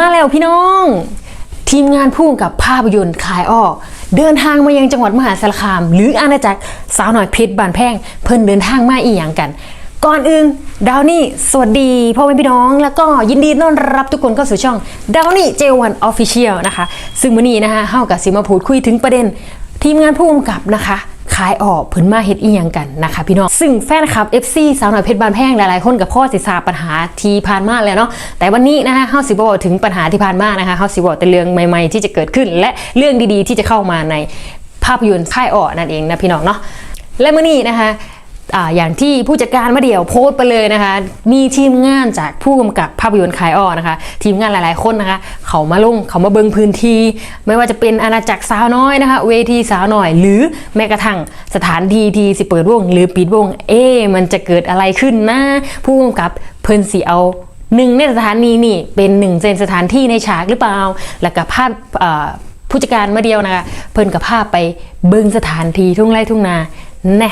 มาแล้วพี่น้อง ทีมงานผู้กกับภาพยนตร์ขายออกเดินทางมายังจังหวัดมหาสารคาม หรืออาณาจักรสาวหน่อยเพชรบานแพงเพิ่นเดินทางมาอีหยังกัน ก่อนอื่นดาวนี่สวัสดีพ่อแม่พี่น้อง แล้วก็ยินดีต้อนรับทุกคนเข้าสู่ช่องดาวนี่เจวันออฟฟิเชียลนะคะ ซึ่งวันนี้นะคะเฮากับสิมาพูดคุยถึงประเด็นทีมงานผู้กำกับนะคะายออกเพิ่นมาเฮ็ดอีหยังกันนะคะพี่น้องซึ่งแฟนคลับ FC สาวหน่อยเพชรบานแพงหลายๆคนกับพ่อสิทราปัญหาที่ผ่านมาแล้วเนาะแต่วันนี้นะคะเฮาสิบอกถึงปัญหาที่ผ่านมานะคะเฮาสิบอกแต่เรื่องใหม่ๆ ที่จะเกิดขึ้น และเรื่องดีๆ ที่จะเข้ามาในภาพยนตร์ค่ายออกนั่นเองนะพี่น้องเนาะและเมื่อนี้นะคะ อย่างที่ผู้จัดการมาเดี่ยวโพสต์ไปเลยนะคะ มีทีมงานจากผู้กำกับภาพยนตร์ขายออนะคะ ทีมงานหลายๆคนนะคะ เขามาลงเขามาเบิงพื้นที่ ไม่ว่าจะเป็นอาณาจักรสาวน้อยนะคะ เวทีสาวหน่อย หรือแม้กระทั่งสถานที่ที่สิเปิดวง หรือปิดวง เอ๊มันจะเกิดอะไรขึ้นนะผู้กำกับเพิ่นสีเอาหนึ่งในสถานีนี่เป็นหนึ่งในสถานที่ในฉากหรือเปล่า แล้วก็ภาพผู้จัดการมาเดียวนะคะ เพิ่นกับภาพไปเบิงสถานที่ทุ่งไร่ทุ่งนาแน่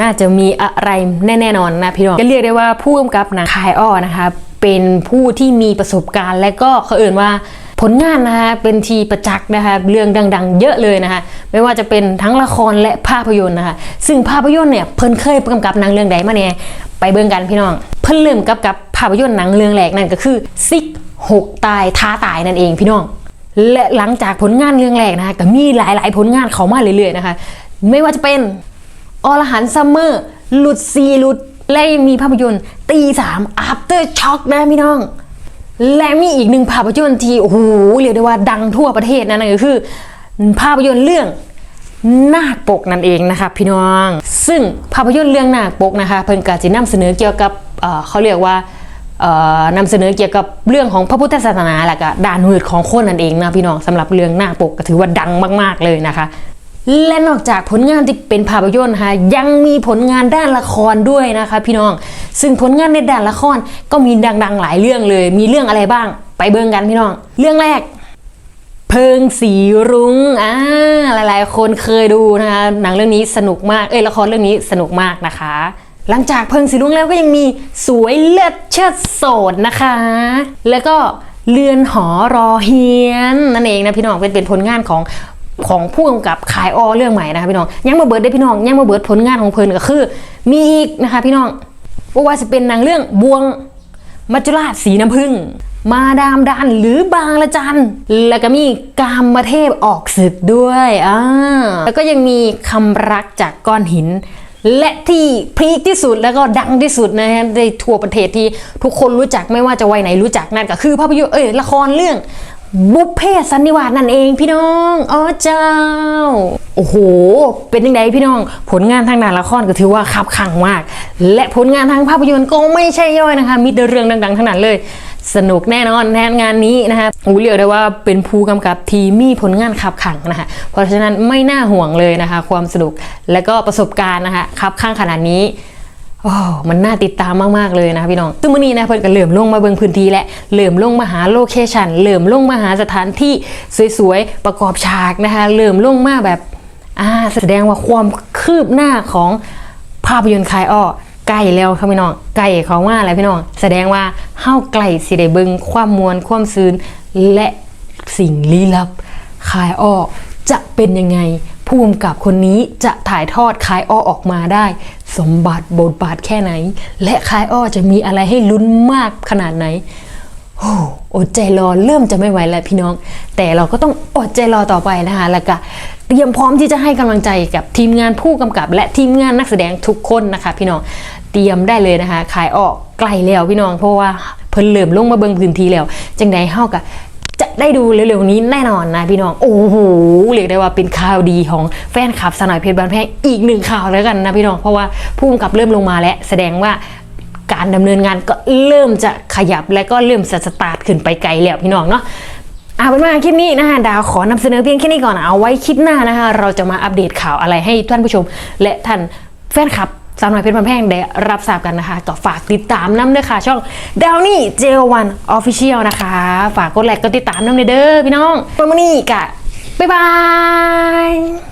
น่าจะมีอะไรแน่ๆนอนนะพี่น้องก็เรียกได้ว่าผู้กำกับหนังคายอ้อนะคะเป็นผู้ที่มีประสบการณ์และก็เขาเอ่นว่าผลงานนะคะเป็นทีประจักษ์นะคะเรื่องดังๆ เยอะเลยนะคะไม่ว่าจะเป็นทั้งละครและภาพยนตร์นะคะซึ่งภาพยนตร์เนี่ยเพิ่นเคยกำกับหนังเรื่องใดมาเนี่ยไปเบิ่งกันพี่น้อง เพิ่นเริ่มกับกับภาพยนตร์หนังเรื่องแรกนั่นก็คือซิกหกตายท้าตายนั่นเองพี่น้อง และหลังจากผลงานเรื่องแรกนะคะก็มีหลายๆ ผลงานเขามาเรื่อยๆนะคะไม่ว่าจะเป็น อรหันซัมเมอร์ หลุดซีหลุด และยังมีภาพยนตร์ตีสาม after shock นะพี่น้อง และมีอีกหนึ่งภาพยนตร์ที่โอ้โหเรียกได้ว่าดังทั่วประเทศนั่นก็คือ ภาพยนตร์เรื่องนาคปกนั่นเองนะคะพี่น้อง ซึ่งภาพยนตร์เรื่องนาคปกนะคะ เพิ่นกาจะนำเสนอเกี่ยวกับเเขาเรียกว่าเอ่อนำเสนอเกี่ยวกับเรื่องของพระพุทธศาสนาและก็ด้านมืดของคนนั่นเองนะพี่น้องสำหรับเรื่องนาคปกก็ถือว่าดังมาก ๆเลยนะคะ และนอกจากผลงานที่เป็นภาพยนตร์นะคะยังมีผลงานด้านละครด้วยนะคะพี่น้อง ซึ่งผลงานในด้านละครก็มีดังๆหลายเรื่องเลย มีเรื่องอะไรบ้าง ไปเบิ่งกันพี่น้อง เรื่องแรก เพิงสีรุง้งอ่าหลายๆ คนเคยดูนะคะหนังเรื่องนี้สนุกมากเอ้ยละครเรื่องนี้สนุกมากนะคะ หลังจากเพิงสีรุ้งแล้วก็ยังมีสวยเลิศเชิดโสดนะคะ แล้วก็เรือนหอรอเฮียนนั่นเองนะพี่น้องเป็นเป็นผลงานของ ของผู้กำกับขายออเรื่องใหม่นะคะพี่น้องยังมาเบิดได้พี่น้องยังมาเบิดผลงานของเพลินก็คือ มีอีกนะคะพี่น้องว่าว่าจะเป็นนังเรื่องบวงมัจจุราชสีน้ำผึ้งมาดามดันหรือบางละจัน แล้วก็มีกามมาเทพออกศึกด้วยอ่าแล้วก็ยังมีคำรักจากก้อนหิน และที่พีคที่สุดแล้วก็ดังที่สุดนะฮะในทั่วประเทศที่ทุกคนรู้จักไม่ว่าจะวัยไหนรู้จักนั่นก็คือภาพยนตร์เอ้ยละครเรื่อง บุพเพสันนิวาสนั่นเองพี่น้องอ๋อเจ้า โอ้โห เป็นยังไงพี่น้อง ผลงานทางด้านละครก็ถือว่าคับขังมาก และผลงานทางภาพยนตร์ก็ไม่ใช่ย่อยนะคะ มีแต่เรื่องดังๆทั้งนั้นเลย สนุกแน่นอนแน่งานนี้นะคะอูเรียกได้ว่าเป็นผู้กำกับทีมีผลงานขับขังนะคะ เพราะฉะนั้นไม่น่าห่วงเลยนะคะ ความสนุกและก็ประสบการณ์นะคะขับข้างขนาดนี้ โอ้มันน่าติดตามมากๆเลยนะพี่น้องซึ่งมื่อนี้นะเพิ่นก็เริ่มลงมาเบิ่งพื้นที่และเริ่มลงมาหาโลเคชันเริ่มลงมาหาสถานที่สวยๆประกอบฉากนะคะเริ่มลงมาแบบอ่าแสดงว่าความคืบหน้าของภาพยนตร์คายอ้อใกล้แล้วครับพี่น้องใกล้เขามาแล้วพี่น้องแสดงว่าเฮาใกล้สิได้เบิ่งความมวลความซืนและสิ่งลี้ลับคายอ้อจะเป็นยังไงผู้กำกับคนนี้จะถ่ายทอดคายอ้อออกมาได้ สมบัติบทบาทแค่ไหน และคายอ้อจะมีอะไรให้ลุ้นมากขนาดไหนโอ้อดใจรอเริ่มจะไม่ไหวแล้วพี่น้อง แต่เราก็ต้องอดใจรอต่อไปนะคะ แล้วก็เตรียมพร้อมที่จะให้กำลังใจกับทีมงานผู้กำกับ และทีมงานนักแสดงทุกคนนะคะ พี่น้องเตรียมได้เลยนะคะ ขายออกไกลแล้วพี่น้องเพราะว่าเพิ่นเริ่มลงมาเบิ่งพื้นที่แล้ว จังใดเฮากับ จะได้ดูเร็วๆนี้แน่นอนนะพี่น้อง โอ้โหเรียกได้ว่าเป็นข่าวดีของแฟนคลับสนอยเพชรบานแพงอีกหนึ่งข่าวแล้วกันนะพี่น้อง เพราะว่าผู้กำกับเริ่มลงมาแล้วแสดงว่าการดำเนินงานก็เริ่มจะขยับและก็เริ่มสตาร์ทขึ้นไปไกลแล้วพี่น้องเนาะเอาเป็นว่าคลิปนี้นะคะดาวขอนำเสนอเพียงแค่นี้ก่อนเอาไว้คลิปหน้านะคะเราจะมาอัปเดตข่าวอะไรให้ท่านผู้ชม และท่านแฟนคลับ สาวน้อยเพชรพันแพงได้รับทราบกันนะคะ ก็ฝากติดตามน้ำด้วยค่ะ ช่องดาวนี่เจลวันออฟฟิเชียลนะคะ ฝากกดไลค์กดติดตามน้ำเด้อพี่น้องวันนี้กะบ๊ายบาย